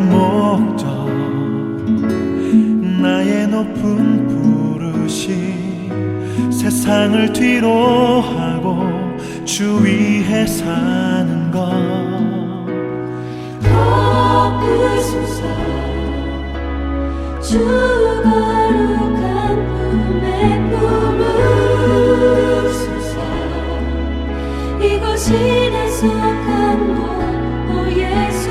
목적 나의 높은 부르심. 세상을 뒤로 하고 주 위에 사는 것. 덮으소서. 주 거룩한 품에 품으소서. 이곳이 내 속한 곳오 예수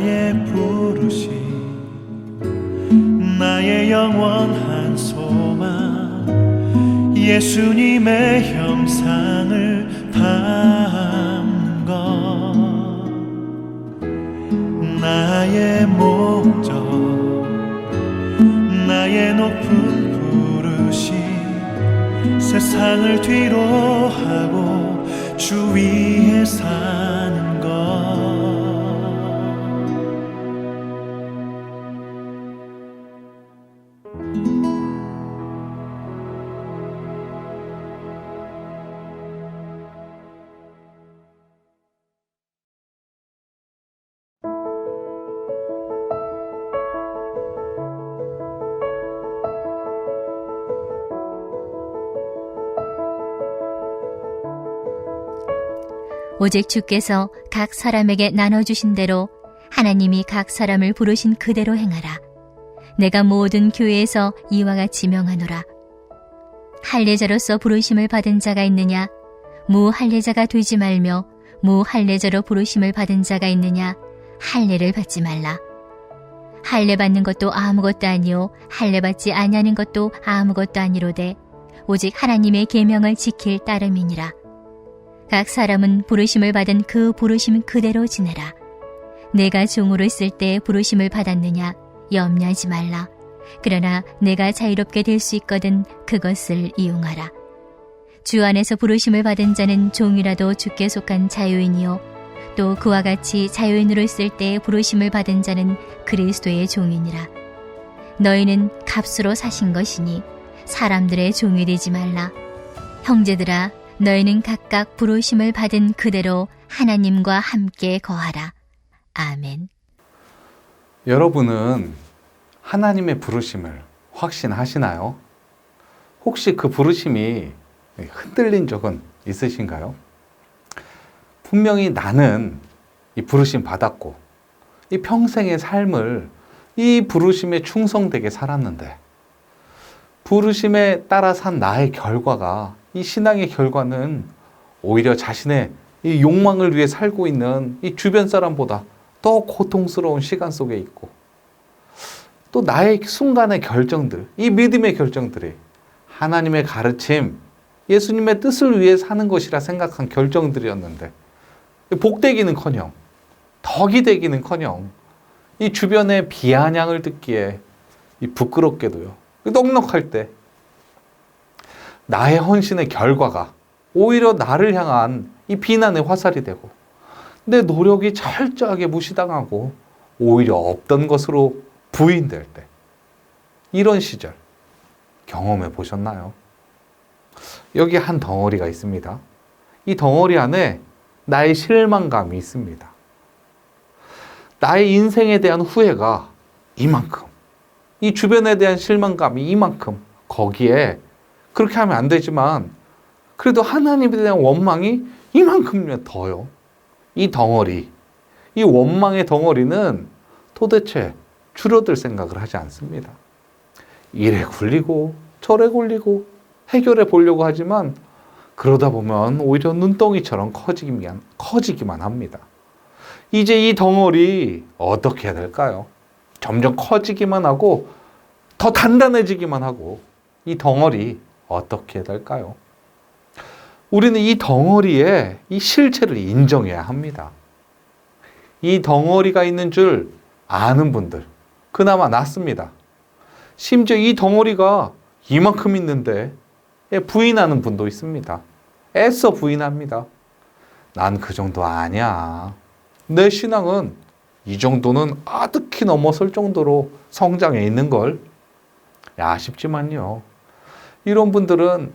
나의 부르심 나의 영원한 소망. 예수님의 형상을 담는 것. 나의 목적 나의 높은 부르심. 세상을 뒤로 하고 주 위에 사 오직 주께서 각 사람에게 나눠주신 대로 하나님이 각 사람을 부르신 그대로 행하라. 내가 모든 교회에서 이와 같이 명하노라. 할례자로서 부르심을 받은 자가 있느냐? 무할례자가 되지 말며 무할례자로 부르심을 받은 자가 있느냐? 할례를 받지 말라. 할례 받는 것도 아무것도 아니요 할례 받지 아니하는 것도 아무것도 아니로되 오직 하나님의 계명을 지킬 따름이니라. 각 사람은 부르심을 받은 그 부르심 그대로 지내라. 내가 종으로 있을 때 부르심을 받았느냐 염려하지 말라. 그러나 내가 자유롭게 될 수 있거든 그것을 이용하라. 주 안에서 부르심을 받은 자는 종이라도 주께 속한 자유인이요 또 그와 같이 자유인으로 있을 때 부르심을 받은 자는 그리스도의 종이니라. 너희는 값으로 사신 것이니 사람들의 종이 되지 말라. 형제들아 너희는 각각 부르심을 받은 그대로 하나님과 함께 거하라. 아멘. 여러분은 하나님의 부르심을 확신하시나요? 혹시 그 부르심이 흔들린 적은 있으신가요? 분명히 나는 이 부르심 받았고, 이 평생의 삶을 이 부르심에 충성되게 살았는데, 부르심에 따라 산 나의 결과가, 이 신앙의 결과는 오히려 자신의 이 욕망을 위해 살고 있는 이 주변 사람보다 더 고통스러운 시간 속에 있고, 또 나의 순간의 결정들, 이 믿음의 결정들이 하나님의 가르침, 예수님의 뜻을 위해 사는 것이라 생각한 결정들이었는데, 복되기는커녕, 덕이 되기는커녕, 이 주변의 비아냥을 듣기에 이 부끄럽게도요, 넉넉할 때, 나의 헌신의 결과가 오히려 나를 향한 이 비난의 화살이 되고, 내 노력이 철저하게 무시당하고, 오히려 없던 것으로 부인될 때, 이런 시절 경험해 보셨나요? 여기 한 덩어리가 있습니다. 이 덩어리 안에 나의 실망감이 있습니다. 나의 인생에 대한 후회가 이만큼, 이 주변에 대한 실망감이 이만큼, 거기에 그렇게 하면 안 되지만, 그래도 하나님에 대한 원망이 이만큼이면 더요. 이 덩어리, 이 원망의 덩어리는 도대체 줄어들 생각을 하지 않습니다. 이래 굴리고 저래 굴리고 해결해 보려고 하지만 그러다 보면 오히려 눈덩이처럼 커지기만, 커지기만 합니다. 이제 이 덩어리 어떻게 해야 될까요? 점점 커지기만 하고 더 단단해지기만 하고 이 덩어리 어떻게 될까요? 우리는 이 덩어리의 이 실체를 인정해야 합니다. 이 덩어리가 있는 줄 아는 분들, 그나마 낫습니다. 심지어 이 덩어리가 이만큼 있는데 부인하는 분도 있습니다. 애써 부인합니다. 난 그 정도 아니야. 내 신앙은 이 정도는 아득히 넘어설 정도로 성장해 있는 걸. 아쉽지만요. 이런 분들은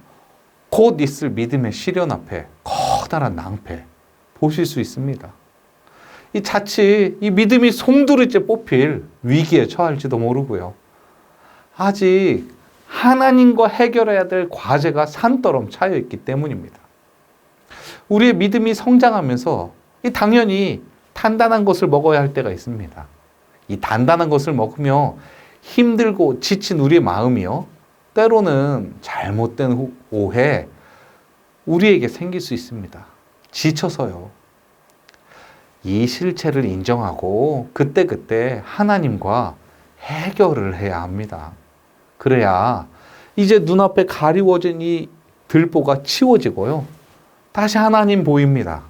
곧 있을 믿음의 시련 앞에 커다란 낭패 보실 수 있습니다. 이 자칫 이 믿음이 송두리째 뽑힐 위기에 처할지도 모르고요. 아직 하나님과 해결해야 될 과제가 산더럼 차여 있기 때문입니다. 우리의 믿음이 성장하면서 이 당연히 단단한 것을 먹어야 할 때가 있습니다. 이 단단한 것을 먹으며 힘들고 지친 우리의 마음이요. 때로는 잘못된 오해 우리에게 생길 수 있습니다. 지쳐서요. 이 실체를 인정하고 그때그때 하나님과 해결을 해야 합니다. 그래야 이제 눈앞에 가리워진 이 들보가 치워지고요. 다시 하나님 보입니다.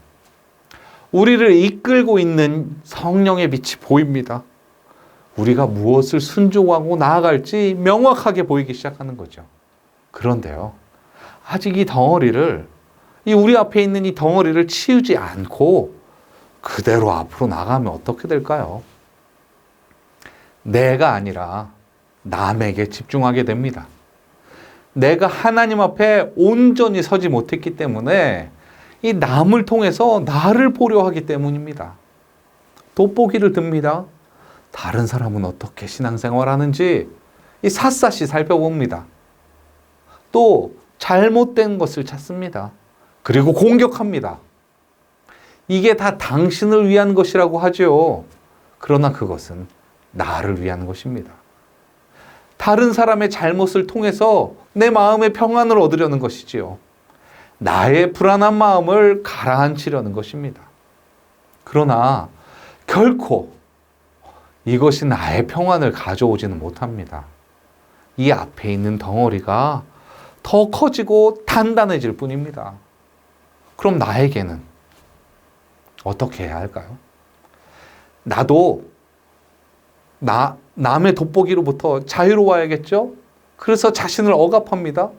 우리를 이끌고 있는 성령의 빛이 보입니다. 우리가 무엇을 순종하고 나아갈지 명확하게 보이기 시작하는 거죠. 그런데요. 아직 이 덩어리를, 이 우리 앞에 있는 이 덩어리를 치우지 않고 그대로 앞으로 나가면 어떻게 될까요? 내가 아니라 남에게 집중하게 됩니다. 내가 하나님 앞에 온전히 서지 못했기 때문에 이 남을 통해서 나를 보려 하기 때문입니다. 돋보기를 듭니다. 다른 사람은 어떻게 신앙생활 하는지 이 샅샅이 살펴봅니다. 또 잘못된 것을 찾습니다. 그리고 공격합니다. 이게 다 당신을 위한 것이라고 하죠. 그러나 그것은 나를 위한 것입니다. 다른 사람의 잘못을 통해서 내 마음의 평안을 얻으려는 것이지요. 나의 불안한 마음을 가라앉히려는 것입니다. 그러나 결코 이것이 나의 평안을 가져오지는 못합니다. 이 앞에 있는 덩어리가 더 커지고 단단해질 뿐입니다. 그럼 나에게는 어떻게 해야 할까요? 나도 나, 남의 돋보기로부터 자유로워야겠죠? 그래서 자신을 억압합니다.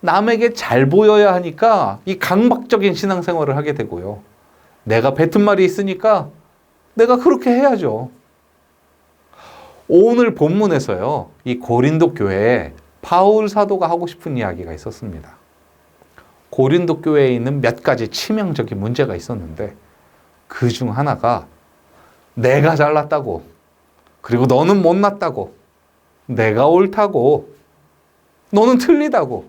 남에게 잘 보여야 하니까 이 강박적인 신앙생활을 하게 되고요. 내가 뱉은 말이 있으니까 내가 그렇게 해야죠. 오늘 본문에서요, 이 고린도 교회에 바울 사도가 하고 싶은 이야기가 있었습니다. 고린도 교회에 있는 몇 가지 치명적인 문제가 있었는데 그 중 하나가 내가 잘났다고 그리고 너는 못났다고 내가 옳다고 너는 틀리다고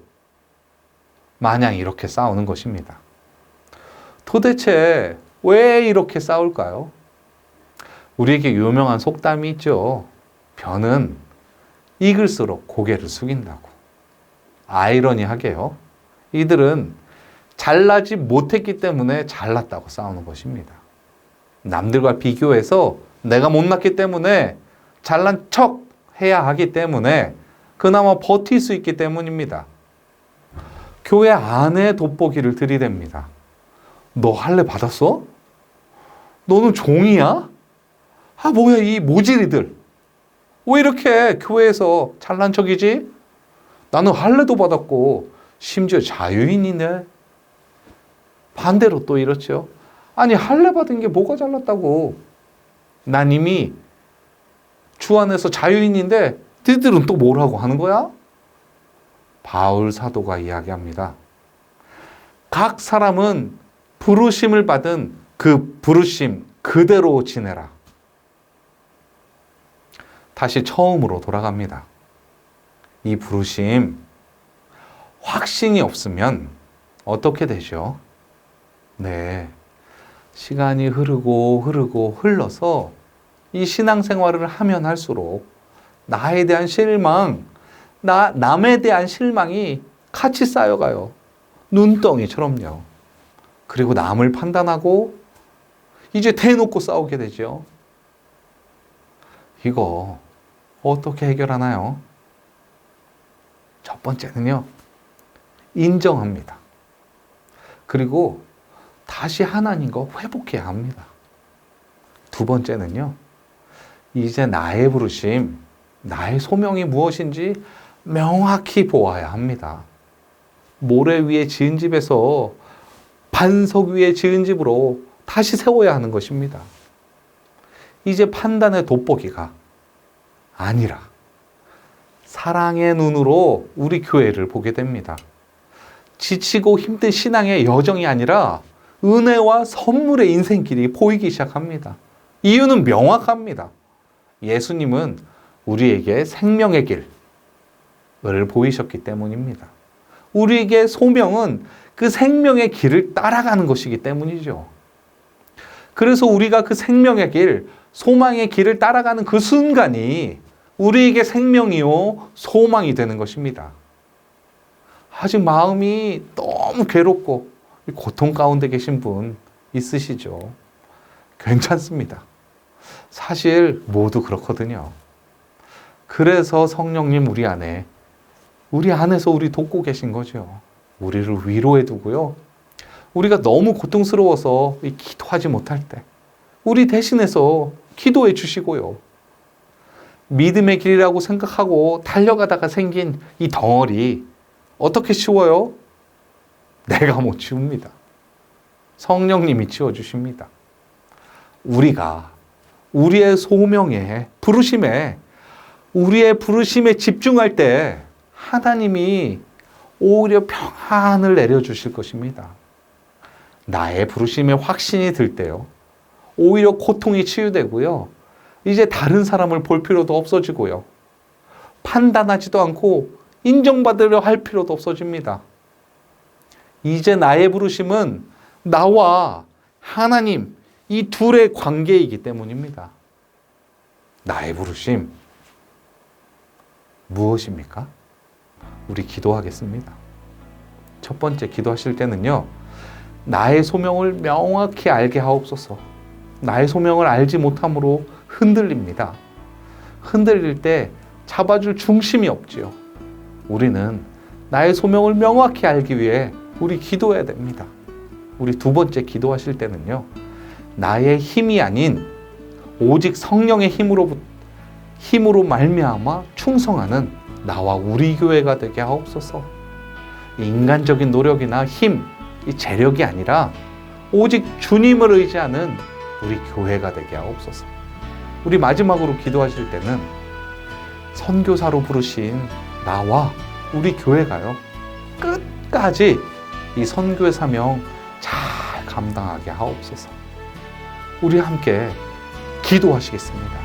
마냥 이렇게 싸우는 것입니다. 도대체 왜 이렇게 싸울까요? 우리에게 유명한 속담이 있죠. 변은 익을수록 고개를 숙인다고. 아이러니하게요. 이들은 잘나지 못했기 때문에 잘났다고 싸우는 것입니다. 남들과 비교해서 내가 못났기 때문에 잘난 척 해야 하기 때문에 그나마 버틸 수 있기 때문입니다. 교회 안에 돋보기를 들이댑니다. 너 할례 받았어? 너는 종이야? 아, 뭐야, 이 모질이들. 왜 이렇게 교회에서 잘난 척이지? 나는 할례도 받았고, 심지어 자유인이네. 반대로 또 이렇죠. 아니, 할례 받은 게 뭐가 잘났다고. 난 이미 주 안에서 자유인인데, 너희들은 또 뭐라고 하는 거야? 바울 사도가 이야기합니다. 각 사람은 부르심을 받은 그 부르심 그대로 지내라. 다시 처음으로 돌아갑니다. 이 부르심 확신이 없으면 어떻게 되죠? 네. 시간이 흐르고 흐르고 흘러서 이 신앙생활을 하면 할수록 나에 대한 실망, 나, 남에 대한 실망이 같이 쌓여가요. 눈덩이처럼요. 그리고 남을 판단하고 이제 대놓고 싸우게 되죠. 이거 어떻게 해결하나요? 첫 번째는요, 인정합니다. 그리고 다시 하나님과 회복해야 합니다. 두 번째는요, 이제 나의 부르심, 나의 소명이 무엇인지 명확히 보아야 합니다. 모래 위에 지은 집에서 반석 위에 지은 집으로 다시 세워야 하는 것입니다. 이제 판단의 돋보기가 아니라 사랑의 눈으로 우리 교회를 보게 됩니다. 지치고 힘든 신앙의 여정이 아니라 은혜와 선물의 인생길이 보이기 시작합니다. 이유는 명확합니다. 예수님은 우리에게 생명의 길을 보이셨기 때문입니다. 우리에게 소명은 그 생명의 길을 따라가는 것이기 때문이죠. 그래서 우리가 그 생명의 길, 소망의 길을 따라가는 그 순간이 우리에게 생명이요, 소망이 되는 것입니다. 아직 마음이 너무 괴롭고 고통 가운데 계신 분 있으시죠? 괜찮습니다. 사실 모두 그렇거든요. 그래서 성령님 우리 안에, 우리 안에서 우리 돕고 계신 거죠. 우리를 위로해 두고요. 우리가 너무 고통스러워서 기도하지 못할 때, 우리 대신해서 기도해 주시고요. 믿음의 길이라고 생각하고 달려가다가 생긴 이 덩어리, 어떻게 치워요? 내가 못 치웁니다. 성령님이 치워주십니다. 우리가 우리의 소명에, 부르심에, 우리의 부르심에 집중할 때 하나님이 오히려 평안을 내려주실 것입니다. 나의 부르심에 확신이 들 때요. 오히려 고통이 치유되고요. 이제 다른 사람을 볼 필요도 없어지고요. 판단하지도 않고 인정받으려 할 필요도 없어집니다. 이제 나의 부르심은 나와 하나님 이 둘의 관계이기 때문입니다. 나의 부르심 무엇입니까? 우리 기도하겠습니다. 첫 번째 기도하실 때는요. 나의 소명을 명확히 알게 하옵소서. 나의 소명을 알지 못함으로 흔들립니다. 흔들릴 때 잡아줄 중심이 없지요. 우리는 나의 소명을 명확히 알기 위해 우리 기도해야 됩니다. 우리 두 번째 기도하실 때는요. 나의 힘이 아닌 오직 성령의 힘으로 힘으로 말미암아 충성하는 나와 우리 교회가 되게 하옵소서. 인간적인 노력이나 힘, 이 재력이 아니라 오직 주님을 의지하는 우리 교회가 되게 하옵소서. 우리 마지막으로 기도하실 때는 선교사로 부르신 나와 우리 교회가요. 끝까지 이 선교의 사명 잘 감당하게 하옵소서. 우리 함께 기도하시겠습니다.